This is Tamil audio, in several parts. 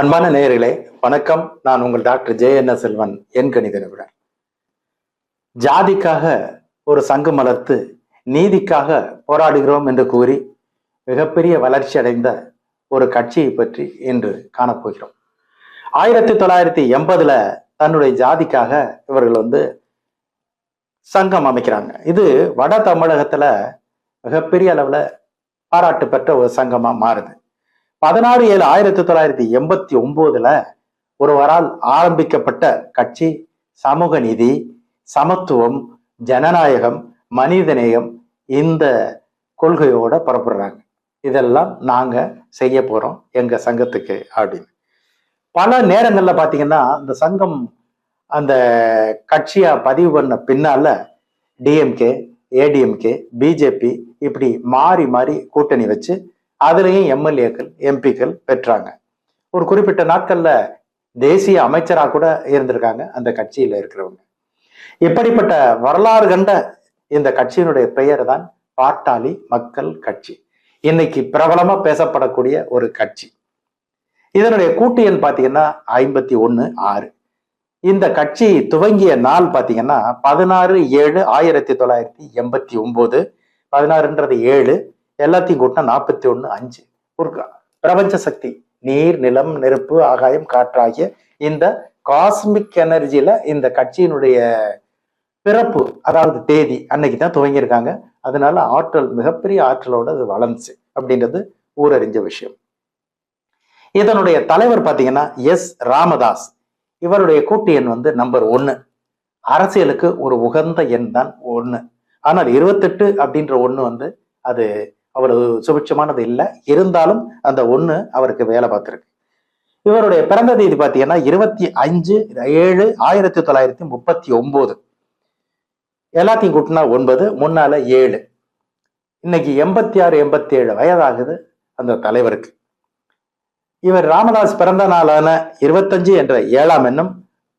அன்பான நேயர்களே வணக்கம். நான் உங்கள் டாக்டர் ஜே என் செல்வன் என் கணித நிபுணர் ஜாதிக்காக ஒரு சங்கம் வளர்த்து நீதிக்காக போராடுகிறோம் என்று கூறி மிகப்பெரிய வளர்ச்சி அடைந்த ஒரு கட்சியை பற்றி இன்று காணப்போகிறோம். ஆயிரத்தி தொள்ளாயிரத்தி எண்பதுல தன்னுடைய ஜாதிக்காக இவர்கள் வந்து சங்கம் அமைக்கிறாங்க. இது வட தமிழகத்துல மிகப்பெரிய அளவுல பாராட்டு பெற்ற ஒரு சங்கமா மாறுது. பதினாறு ஏழு ஆயிரத்தி தொள்ளாயிரத்தி எண்பத்தி ஒன்பதுல ஒருவரால் ஆரம்பிக்கப்பட்ட கட்சி சமூக நீதி சமத்துவம் ஜனநாயகம் மனிதநேயம் இந்த கொள்கையோட புறப்படுறாங்க. இதெல்லாம் நாங்க செய்ய போறோம் எங்க சங்கத்துக்கு அப்படின்னு. பல நேரங்கள்ல பாத்தீங்கன்னா இந்த சங்கம் அந்த கட்சியா பதிவு பண்ண பின்னால டிஎம்கே ஏடிஎம்கே பிஜேபி இப்படி மாறி மாறி கூட்டணி வச்சு அதுலேயும் எம்எல்ஏக்கள் எம்பிக்கள் பெற்றாங்க. ஒரு குறிப்பிட்ட நாட்கள்ல தேசிய அமைச்சராக கூட இருந்திருக்காங்க அந்த கட்சியில இருக்கிறவங்க. இப்படிப்பட்ட வரலாறு கண்ட இந்த கட்சியினுடைய பெயர் தான் பாட்டாளி மக்கள் கட்சி. இன்னைக்கு பிரபலமா பேசப்படக்கூடிய ஒரு கட்சி. இதனுடைய கூட்டு எண் பார்த்தீங்கன்னா ஐம்பத்தி ஒன்னு ஆறு. இந்த கட்சி துவங்கிய நாள் பார்த்தீங்கன்னா பதினாறு ஏழு ஆயிரத்தி தொள்ளாயிரத்தி எண்பத்தி ஒன்பது பதினாறுன்றது ஏழு எல்லாத்தையும் கூட்டினா நாற்பத்தி ஒண்ணு அஞ்சு. ஒரு பிரபஞ்ச சக்தி நீர் நிலம் நெருப்பு ஆகாயம் காற்றாகிய இந்த காஸ்மிக் எனர்ஜியில இந்த கட்சியினுடைய பிறப்பு அதாவது தேதி அன்னைக்கு தான் துவங்கியிருக்காங்க. அதனால ஆற்றல் மிகப்பெரிய ஆற்றலோட அது வளர்ந்துச்சு அப்படின்றது ஊரறிஞ்ச விஷயம். இதனுடைய தலைவர் பாத்தீங்கன்னா எஸ். ராமதாஸ். இவருடைய கூட்டு எண் வந்து நம்பர் ஒன்னு. அரசியலுக்கு ஒரு உகந்த எண் தான் ஒன்று ஆனால் இருபத்தெட்டு அப்படின்ற ஒண்ணு வந்து அது அவ்வளவு சுபிட்சமானது இல்லை. இருந்தாலும் அந்த ஒண்ணு அவருக்கு வேலை பார்த்துருக்கு. இவருடைய பிறந்த தேதி பார்த்தீங்கன்னா இருபத்தி அஞ்சு ஏழு ஆயிரத்தி தொள்ளாயிரத்தி முப்பத்தி ஒன்பது எல்லாத்தையும் கூட்டினா ஒன்பது முன்னால ஏழு. இன்னைக்கு எண்பத்தி ஆறு எண்பத்தி ஏழு வயதாகுது அந்த தலைவருக்கு. இவர் ராமதாஸ் பிறந்த நாளான இருபத்தஞ்சு என்ற ஏழாம் எண்ணும்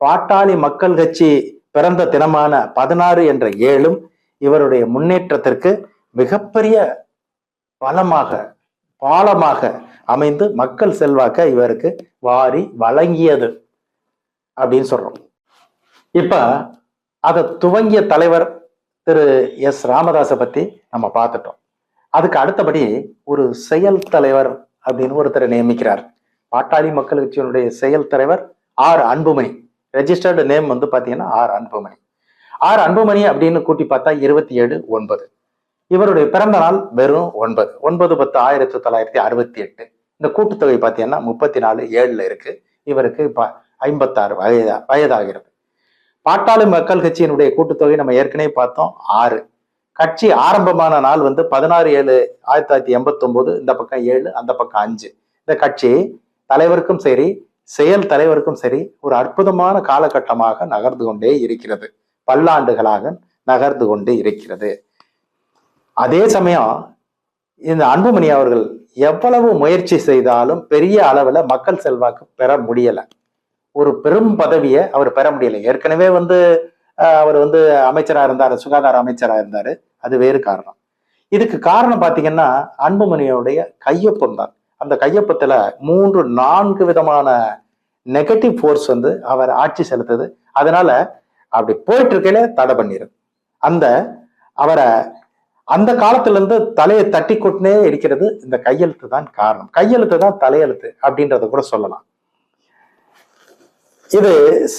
பாட்டாளி மக்கள் கட்சி பிறந்த தினமான பதினாறு என்ற ஏழும் இவருடைய முன்னேற்றத்திற்கு மிகப்பெரிய பலமாக பாலமாக அமைந்து மக்கள் செல்வாக்க இவருக்கு வாரி வழங்கியது அப்படின்னு சொல்றோம். இப்ப அதை துவங்கிய தலைவர் திரு எஸ். ராமதாஸை பத்தி நம்ம பார்த்துட்டோம். அதுக்கு அடுத்தபடி ஒரு செயல் தலைவர் அப்படின்னு ஒருத்தரை நியமிக்கிறார். பாட்டாளி மக்கள் கட்சியினுடைய செயல் தலைவர் ஆர். அன்புமணி. ரெஜிஸ்டர்டு நேம் வந்து பாத்தீங்கன்னா ஆர். அன்புமணி. ஆர். அன்புமணி அப்படின்னு கூட்டி பார்த்தா இருபத்தி ஏழு ஒன்பது. இவருடைய பிறந்த நாள் வெறும் ஒன்பது. ஒன்பது பத்து ஆயிரத்தி தொள்ளாயிரத்தி அறுபத்தி எட்டு. இந்த கூட்டுத்தொகை பார்த்தீங்கன்னா முப்பத்தி நாலு ஏழுல இருக்கு. இவருக்கு இப்ப ஐம்பத்தாறு வயதா வயதாகிறது. பாட்டாளி மக்கள் கட்சியினுடைய கூட்டுத்தொகை நம்ம ஏற்கனவே பார்த்தோம் ஆறு. கட்சி ஆரம்பமான நாள் வந்து பதினாறு ஏழு ஆயிரத்தி தொள்ளாயிரத்தி எண்பத்தி ஒன்பது இந்த பக்கம் ஏழு அந்த பக்கம் அஞ்சு. இந்த கட்சி தலைவருக்கும் சரி செயல் தலைவருக்கும் சரி ஒரு அற்புதமான காலகட்டமாக நகர்ந்து கொண்டே இருக்கிறது. பல்லாண்டுகளாக நகர்ந்து கொண்டே இருக்கிறது. அதே சமயம் இந்த அன்புமணி அவர்கள் எவ்வளவு முயற்சி செய்தாலும் பெரிய அளவில் மக்கள் செல்வாக்கு பெற முடியலை. ஒரு பெரும் பதவியை அவர் பெற முடியலை. ஏற்கனவே வந்து அவர் வந்து அமைச்சராக இருந்தார் சுகாதார அமைச்சராக இருந்தார். அது வேறு காரணம். இதுக்கு காரணம் பார்த்தீங்கன்னா அன்புமணியோடைய கையொப்பம் தான். அந்த கையொப்பத்தில் மூன்று நான்கு விதமான நெகட்டிவ் ஃபோர்ஸ் வந்து அவர் ஆட்சி செலுத்துது. அதனால அப்படி போயிட்டு இருக்கையில தடை பண்ணிடுது அந்த அவரை அந்த காலத்துல இருந்து தலையை தட்டி கொட்டுனே இருக்கிறது இந்த கையெழுத்து தான் காரணம். கையெழுத்து தான் தலையெழுத்து அப்படின்றத கூட சொல்லலாம். இது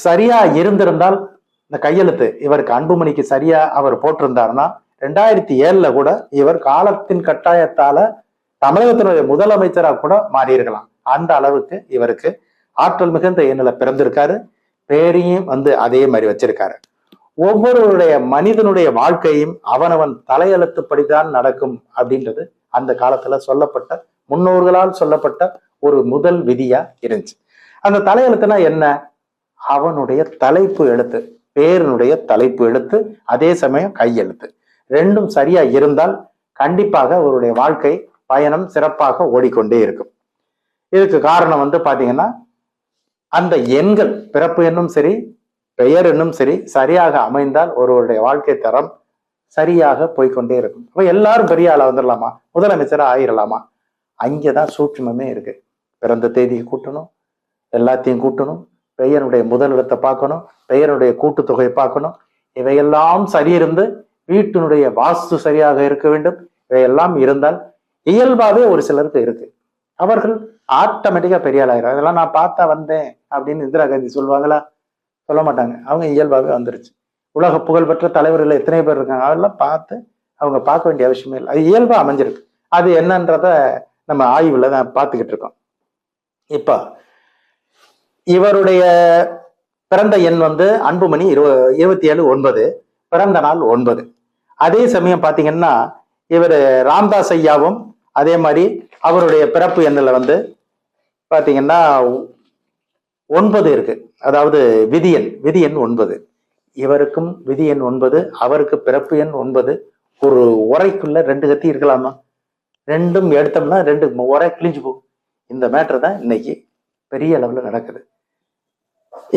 சரியா இருந்திருந்தால் இந்த கையெழுத்து இவருக்கு அன்புமணிக்கு சரியா அவர் போட்டிருந்தாருன்னா ரெண்டாயிரத்தி ஏழுல கூட இவர் காலத்தின் கட்டாயத்தால தமிழகத்தினுடைய முதலமைச்சராக கூட மாறியிருக்கலாம். அந்த அளவுக்கு இவருக்கு ஆற்றல் மிகுந்த எண்ணில் பிறந்திருக்காரு. பேரையும் வந்து அதே மாதிரி வச்சிருக்காரு. ஒவ்வொருவருடைய மனிதனுடைய வாழ்க்கையும் அவனவன் தலையெழுத்துப்படிதான் நடக்கும் அப்படின்றது அந்த காலத்துல சொல்லப்பட்ட முன்னோர்களால் சொல்லப்பட்ட ஒரு முதல் விதியா இருந்துச்சு. அந்த தலையெழுத்துனா என்ன? அவனுடைய தலைப்பு எழுத்து பேரனுடைய தலைப்பு எழுத்து அதே சமயம் கையெழுத்து. ரெண்டும் சரியா இருந்தால் கண்டிப்பாக அவருடைய வாழ்க்கை பயணம் சிறப்பாக ஓடிக்கொண்டே இருக்கும். இதுக்கு காரணம் வந்து பாத்தீங்கன்னா அந்த எண்கள் பிறப்பு எண்ணும் சரி பெயர் என்னும் சரி சரியாக அமைந்தால் ஒருவருடைய வாழ்க்கை தரம் சரியாக போய்க்கொண்டே இருக்கும். அப்ப எல்லாரும் பெரிய ஆளா வந்துடலாமா முதலமைச்சரா ஆயிரலாமா? அங்கேதான் சூட்சமே இருக்கு. பிறந்த தேதியை கூட்டணும் எல்லாத்தையும் கூட்டணும் பெயருடைய முதலிடத்தை பார்க்கணும் பெயருடைய கூட்டுத்தொகையை பார்க்கணும். இவையெல்லாம் சரியிருந்து வீட்டினுடைய வாஸ்து சரியாக இருக்க வேண்டும். இவையெல்லாம் இருந்தால் இயல்பாவே ஒரு சிலருக்கு இருக்கு. அவர்கள் ஆட்டோமேட்டிக்கா பெரிய ஆளாயிரும் அதெல்லாம் நான் பார்த்தா வந்தேன் அப்படின்னு இந்திரா காந்தி சொல்லுவாங்களா? சொல்ல மாட்டாங்க. அவங்க இயல்பாகவே வந்துருச்சு. உலக புகழ்பெற்ற தலைவர்கள் எத்தனை பேர் இருக்காங்க? அதெல்லாம் பார்த்து அவங்க பார்க்க வேண்டிய அவசியமே இல்லை. அது இயல்பாக அமைஞ்சிருக்கு. அது என்னன்றத நம்ம ஆய்வில் தான் பார்த்துக்கிட்டு இருக்கோம். இப்போ இவருடைய பிறந்த எண் வந்து அன்புமணி இருவ இருபத்தி ஏழு ஒன்பது பிறந்த நாள் ஒன்பது. அதே சமயம் பார்த்தீங்கன்னா இவர் ராம்தாஸ் ஐயாவும் அதே மாதிரி அவருடைய பிறப்பு எண்ணில் வந்து பார்த்தீங்கன்னா ஒன்பது இருக்கு. அதாவது விதி எண் விதி எண் ஒன்பது. இவருக்கும் விதி எண் ஒன்பது அவருக்கு பிறப்பு எண் ஒன்பது. ஒரு உரைக்குள்ள ரெண்டு கத்தி இருக்கலாமா? ரெண்டும் எடுத்தோம்னா ரெண்டு உரை கிழிஞ்சு போகும். இந்த மேட்ரு தான் இன்னைக்கு பெரிய அளவில் நடக்குது.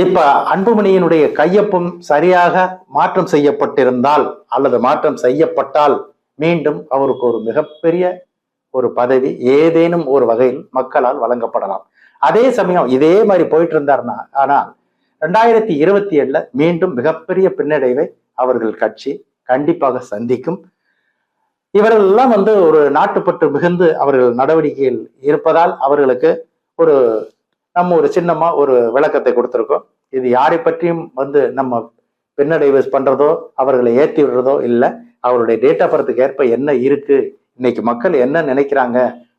இப்ப அன்புமணியினுடைய கையொப்பம் சரியாக மாற்றம் செய்யப்பட்டிருந்தால் அல்லது மாற்றம் செய்யப்பட்டால் மீண்டும் அவருக்கு ஒரு மிகப்பெரிய ஒரு பதவி ஏதேனும் ஒரு வகையில் மக்களால் வழங்கப்படலாம். அதே சமயம் இதே மாதிரி போயிட்டு இருந்தார்னா ஆனால் ரெண்டாயிரத்தி இருபத்தி ஏழுல மீண்டும் மிகப்பெரிய பின்னடைவை அவர்கள் கட்சி கண்டிப்பாக சந்திக்கும். இவர்களெல்லாம் வந்து ஒரு நாட்டுப்பட்டு மிகுந்து அவர்கள் நடவடிக்கையில் இருப்பதால் அவர்களுக்கு ஒரு நம்ம ஒரு சின்னமா ஒரு விளக்கத்தை கொடுத்துருக்கோம். இது யாரை பற்றியும் வந்து நம்ம பின்னடைவு பண்றதோ அவர்களை ஏற்றி விடுறதோ இல்லை அவருடைய டேட் ஆஃப் பர்த்துக்கு ஏற்ப என்ன இருக்கு இன்னைக்கு மக்கள் என்ன நினைக்கிறாங்க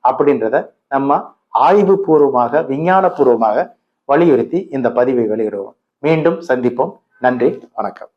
அப்படின்றத நம்ம ஆய்வு பூர்வமாக விஞ்ஞான பூர்வமாக வலியுறுத்தி இந்த பதிவை வெளியிடுவோம். மீண்டும் சந்திப்போம். நன்றி வணக்கம்.